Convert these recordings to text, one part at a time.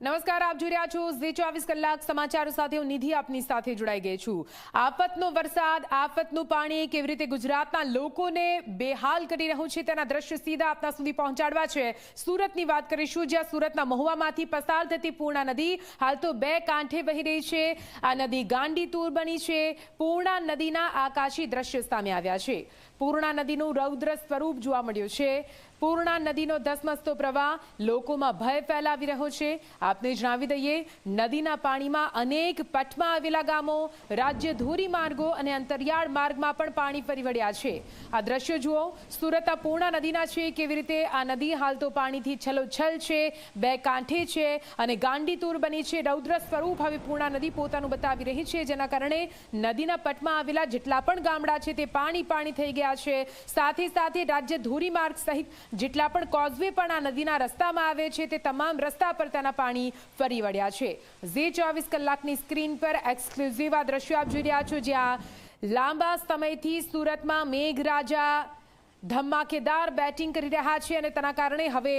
નમસ્કાર, આપ જોઈ રહ્યા છો ઝી ચોવીસ કલાક સમાચારો સાથે હું નિધિ આપની સાથે જોડાઈ ગઈ છું. આફતનો વરસાદ, આફતનું પાણી કેવી રીતે ગુજરાતના લોકોને બેહાલ કરી રહ્યું છે તેના દ્રશ્ય સીધા આપના સુધી પહોંચાડવા છે. સુરતની વાત કરીશું, જ્યાં સુરતના મહુવામાંથી પસાર થતી પૂર્ણા નદી, હાલ તો બે કાંઠે વહી રહી છે. આ નદી ગાંડીતુર બની છે. પૂર્ણા નદીના આકાશી દ્રશ્ય સામે આવ્યા છે. પૂર્ણા નદીનું રૌદ્ર સ્વરૂપ જોવા મળ્યું છે. પૂર્ણા નદીનો ધસમસતો પ્રવાહ લોકોમાં ભય ફેલાવી રહ્યો છે. આપને જણાવી દઈએ, નદીના પાણીમાં અનેક પટમાં આવેલા ગામો, રાજ્ય ધોરી માર્ગો અને અંતરિયાળ માર્ગમાં પણ પાણી ફરી વળ્યા છે. આ દ્રશ્યો જુઓ, સુરત આ પૂર્ણા નદીના છે. કેવી રીતે આ નદી હાલ તો પાણીથી છલોછલ છે, બે કાંઠે છે અને ગાંડીતુર બની છે. રૌદ્ર સ્વરૂપ હવે પૂર્ણા નદી પોતાનું બતાવી રહી છે, જેના કારણે નદીના પટમાં આવેલા જેટલા પણ ગામડા છે, તે પાણી પાણી થઈ ગયા છે. સાથે સાથે રાજ્ય ધોરીમાર્ગ સહિત જેટલા પણ કોઝવે પણ આ નદીના રસ્તામાં આવે છે તે તમામ રસ્તા પર તેના પાણી ફરી વળ્યા છે. ઝી ચોવીસ કલાકની સ્ક્રીન પર એક્સક્લુઝિવ આ દ્રશ્યો આપ જોઈ રહ્યા છો. જ્યાં લાંબા સમયથી સુરતમાં મેઘરાજા ધમાકેદાર બેટિંગ કરી રહ્યા છે અને તેના કારણે હવે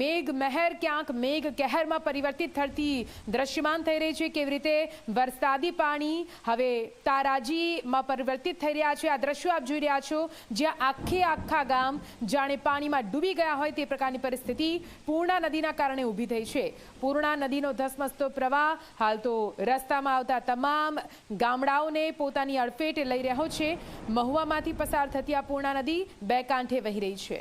મેઘ મહેર ક્યાંક મેઘ કહેરમાં પરિવર્તિત થતી દ્રશ્યમાન થઈ રહી છે. કેવી રીતે વરસાદી પાણી હવે તારાજીમાં પરિવર્તિત થઈ રહ્યા છે. આ દ્રશ્યો આપ જોઈ રહ્યા છો. જ્યાં આખે આખા ગામ જાણે પાણીમાં ડૂબી ગયા હોય તે પ્રકારની પરિસ્થિતિ પૂર્ણા નદીના કારણે ઊભી થઈ છે. પૂર્ણા નદીનો ધસમસતો પ્રવાહ હાલ તો રસ્તામાં આવતા તમામ ગામડાઓને પોતાની અડફેટે લઈ રહ્યો છે. મહુવામાંથી પસાર થતી આ પૂર્ણા નદી બે કાંઠે વહી રહી છે.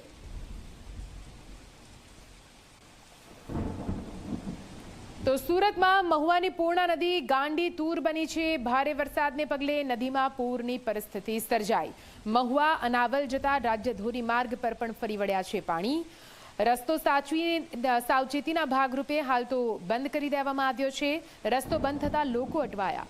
તો સુરતમાં મહુવાની પૂર્ણા નદી ગાંડી તૂર બની છે. ભારે વરસાદને પગલે નદીમાં પૂરની પરિસ્થિતિ સર્જાઈ. મહુવા અનાવલ જતા રાજ્ય ધોરી માર્ગ પર પણ ફરી વળ્યા છે પાણી. રસ્તો સાચવી, સાવચેતીના ભાગરૂપે હાલ તો બંધ કરી દેવામાં આવ્યો છે. રસ્તો બંધ થતા લોકો અટવાયા.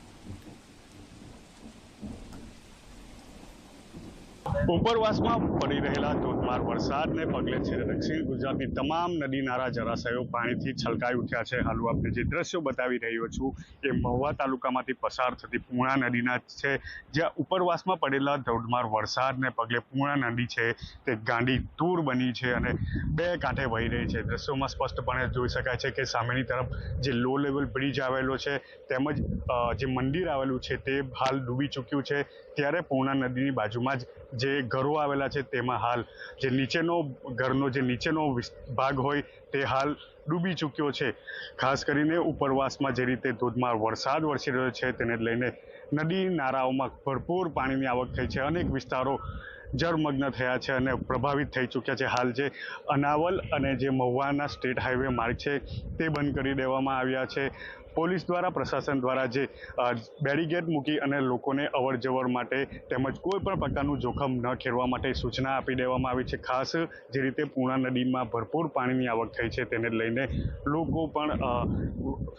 ઉપરવાસમાં પડી રહેલા ધોધમાર વરસાદને પગલે છે. દક્ષિણ ગુજરાતની તમામ નદી, નાળા, જળાશયો પાણીથી છલકાઈ ઉઠ્યા છે. હાલ આપણે જે દ્રશ્યો બતાવી રહ્યો છું, એ મહુવા તાલુકામાંથી પસાર થતી પૂર્ણા નદીના છે. જ્યાં ઉપરવાસમાં પડેલા ધોધમાર વરસાદને પગલે પૂર્ણા નદી છે તે ગાંડી તૂર બની છે અને બે કાંઠે વહી રહી છે. દ્રશ્યોમાં સ્પષ્ટપણે જોઈ શકાય છે કે સામેની તરફ જે લો લેવલ બ્રિજ આવેલો છે, તેમજ જે મંદિર આવેલું છે તે હાલ ડૂબી ચૂક્યું છે. ત્યારે પૂર્ણા નદીની બાજુમાં જ જે ઘરો આવેલા છે, તેમાં હાલ જે નીચેનો ઘરનો જે નીચેનો ભાગ હોય તે હાલ ડૂબી ચૂક્યો છે. ખાસ કરીને ઉપરવાસમાં જે રીતે ધોધમાર વરસાદ વરસી રહ્યો છે તેને લઈને નદી નાળાઓમાં ભરપૂર પાણીની આવક થઈ છે. અનેક વિસ્તારો જળમગ્ન થયા છે અને પ્રભાવિત થઈ ચૂક્યા છે. હાલ જે અનાવલ અને જે મહુવાના સ્ટેટ હાઈવે માર્ગ છે તે બંધ કરી દેવામાં આવ્યા છે. પોલીસ દ્વારા, પ્રશાસન દ્વારા જે બેરીગેડ મૂકી અને લોકોને અવર જવર માટે તેમજ કોઈ પણ પ્રકારનું જોખમ ન ખેરવા માટે સૂચના આપી દેવામાં આવી છે. ખાસ જે રીતે પૂર્ણા નદીમાં ભરપૂર પાણીની આવક થઈ છે તેને લઈને લોકો પણ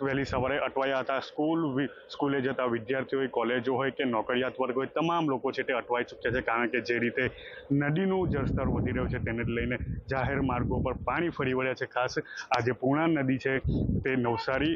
વહેલી સવારે અટવાયા હતા. સ્કૂલ સ્કૂલે જતા વિદ્યાર્થીઓ હોય કોલેજો હોય કે નોકરિયાત વર્ગ હોય, તમામ લોકો છે તે અટવાઈ ચૂક્યા છે. કારણ કે જે રીતે નદીનું જળસ્તર વધી રહ્યું છે તેને લઈને જાહેર માર્ગો પર પાણી ફરી વળ્યા છે. ખાસ આ જે પૂર્ણા નદી છે તે નવસારી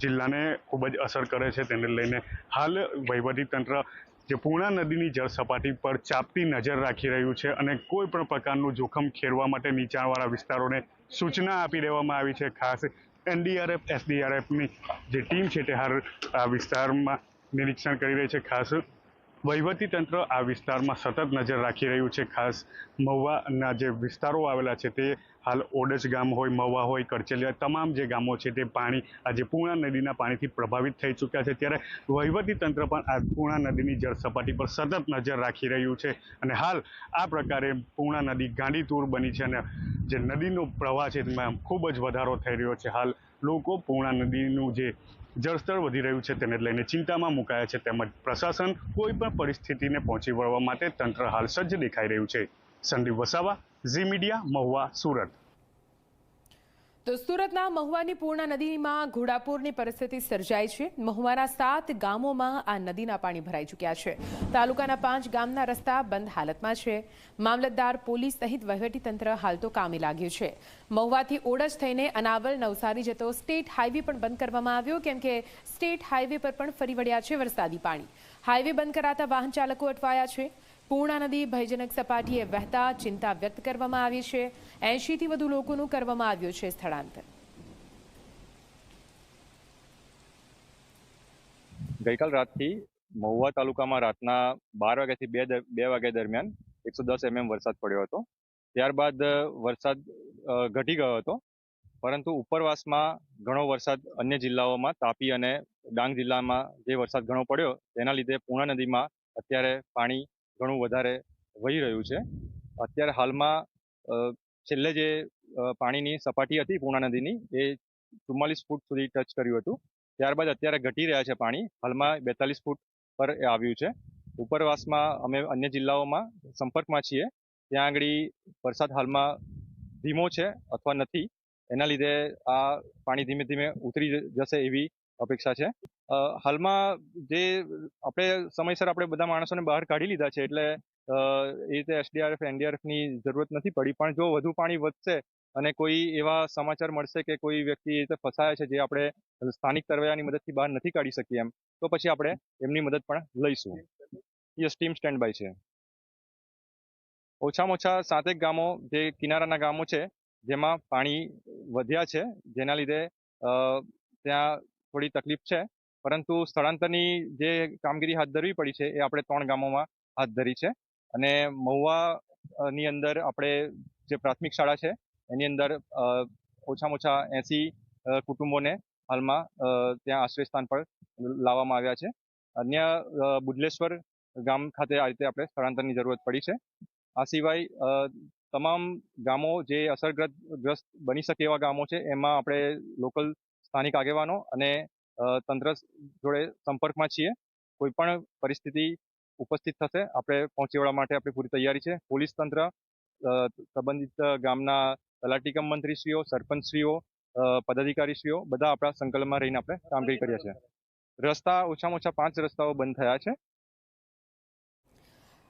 જિલ્લાને ખૂબ જ અસર કરે છે તેને લઈને. હાલ વહીવટી તંત્ર જે પૂર્ણા નદીની જળ સપાટી પર ચાપતી નજર રાખી રહ્યું છે અને કોઈ પણ પ્રકારનું જોખમ ખેરવા માટે નીચાણવાળા વિસ્તારોને સૂચના આપી દેવામાં આવી છે. ખાસ એનડીઆરએફ, એસડીઆરએફની જે ટીમ છે તે હાલ આ વિસ્તારમાં નિરીક્ષણ કરી રહી છે. ખાસ તંત્ર આ વિસ્તારમાં સતત નજર રાખી રહ્યું છે. ખાસ મહુવાના જે વિસ્તારો આવેલા છે તે હાલ ઓડસ ગામ હોય મવા હોય કરચલિયા તમામ જે ગામો છે તે પાણી, આજે પૂર્ણા નદીના પાણીથી પ્રભાવિત થઈ ચૂક્યા છે. ત્યારે વહીવટી તંત્ર પણ આ પૂર્ણા નદીની જળ સપાટી પર સતત નજર રાખી રહ્યું છે અને હાલ આ પ્રકારે પૂર્ણા નદી ગાંડીતુર બની છે અને જે નદીનો પ્રવાહ છે તેમાં ખૂબ જ વધારો થઈ રહ્યો છે. હાલ લોકો પૂર્ણા નદીનું જે જળસ્તર વધી રહ્યું છે તેને લઈને ચિંતામાં મુકાયા છે. તેમજ પ્રશાસન કોઈ પણ પરિસ્થિતિને પહોંચી વળવા માટે તંત્ર હાલ સજ્જ દેખાઈ રહ્યું છે. સંદીપ વસાવા ઝી મીડિયા, મહુવા, સુરત. તો સુરતના મહુવાની પૂર્ણા નદીમાં ઘોડાપુરની પરિસ્થિતિ સર્જાઈ છે. મહુવાના સાત ગામોમાં આ નદીના પાણી ભરાઈ ચૂક્યા છે. તાલુકાના પાંચ ગામના રસ્તા બંધ હાલતમાં છે. મામલતદાર, પોલીસ સહિત વહીવટીતંત્ર હાલ તો કામે લાગ્યું છે. મહુવાથી ઓડજ થઈને અનાવલ, નવસારી જતો સ્ટેટ હાઈવે પણ બંધ કરવામાં આવ્યો, કેમ કે સ્ટેટ હાઈવે પર પણ ફરી વળ્યા છે વરસાદી પાણી. હાઈવે બંધ કરાતા વાહન ચાલકો અટવાયા છે. પૂર્ણા નદી ભયજનક સપાટીએ વહેતા ચિંતા વ્યક્ત કરવામાં આવી છે. એંશીથી વધુ લોકોનું કરવામાં આવ્યું છે સ્થળાંતર. ગઈકાલ રાતથી મહુવા તાલુકામાં રાતના બાર વાગ્યાથી બે બે વાગ્યા દરમિયાન એકસો દસ એમએમ વરસાદ પડ્યો હતો. ત્યારબાદ વરસાદ ઘટી ગયો હતો. પરંતુ ઉપરવાસમાં ઘણો વરસાદ અન્ય જિલ્લાઓમાં તાપી અને ડાંગ જિલ્લામાં જે વરસાદ ઘણો પડ્યો, તેના લીધે પૂર્ણા નદીમાં અત્યારે પાણી ઘણું વધારે વહી રહ્યું છે. અત્યારે હાલમાં છેલ્લે જે પાણીની સપાટી હતી પૂર્ણા નદીની, એ ચુમ્માલીસ ફૂટ સુધી ટચ કર્યું હતું. ત્યારબાદ અત્યારે ઘટી રહ્યા છે પાણી. હાલમાં બેતાલીસ ફૂટ પર એ આવ્યું છે. ઉપરવાસમાં અમે અન્ય જિલ્લાઓમાં સંપર્કમાં છીએ. ત્યાં આગળ વરસાદ હાલમાં ધીમો છે અથવા નથી. એના લીધે આ પાણી ધીમે ધીમે ઉતરી જશે એવી અપેક્ષા છે. હાલમાં જે આપણે સમયસર આપણે બધા માણસોને બહાર કાઢી લીધા છે, એટલે એ રીતે એસડીઆરએફ એનડીઆરએફની જરૂરત નથી પડી. પણ જો વધુ પાણી વધશે અને કોઈ એવા સમાચાર મળશે કે કોઈ વ્યક્તિ એ રીતે ફસાયા છે જે આપણે સ્થાનિક તરવૈયાની મદદથી બહાર નથી કાઢી શકીએ એમ, તો પછી આપણે એમની મદદ પણ લઈશું. યસ, ટીમ સ્ટેન્ડ બાય છે. ઓછામાં ઓછા સાતેક ગામો જે કિનારાના ગામો છે, જેમાં પાણી વધ્યા છે, જેના લીધે ત્યાં થોડી તકલીફ છે. પરંતુ સ્થળાંતરની જે કામગીરી હાથ ધરવી પડી છે, એ આપણે ત્રણ ગામોમાં હાથ ધરી છે. અને મહુવાની અંદર આપણે જે પ્રાથમિક શાળા છે, એની અંદર ઓછામાં ઓછા એસી કુટુંબોને હાલમાં ત્યાં આશ્રય સ્થાન પર લાવવામાં આવ્યા છે. અન્ય બુદલેશ્વર ગામ ખાતે આ રીતે આપણે સ્થળાંતરની જરૂરત પડી છે. આ સિવાય તમામ ગામો જે અસરગ્રસ્ત, ગ્રસ્ત બની શકે એવા ગામો છે, એમાં આપણે લોકલ સ્થાનિક આગેવાનો અને તંત્ર જોડે સંપર્કમાં છીએ. કોઈ પણ પરિસ્થિતિ ઉપસ્થિત થશે, આપણે પહોંચી વળવા માટે આપણી પૂરી તૈયારી છે. પોલીસ તંત્ર સંબંધિત ગામના તલાટીકમ મંત્રીશ્રીઓ, સરપંચશ્રીઓ પદાધિકારીશ્રીઓ, બધા આપણા સંકલનમાં રહીને આપણે કામગીરી કરીએ છીએ રસ્તા ઓછામાં ઓછા પાંચ રસ્તાઓ બંધ થયા છે.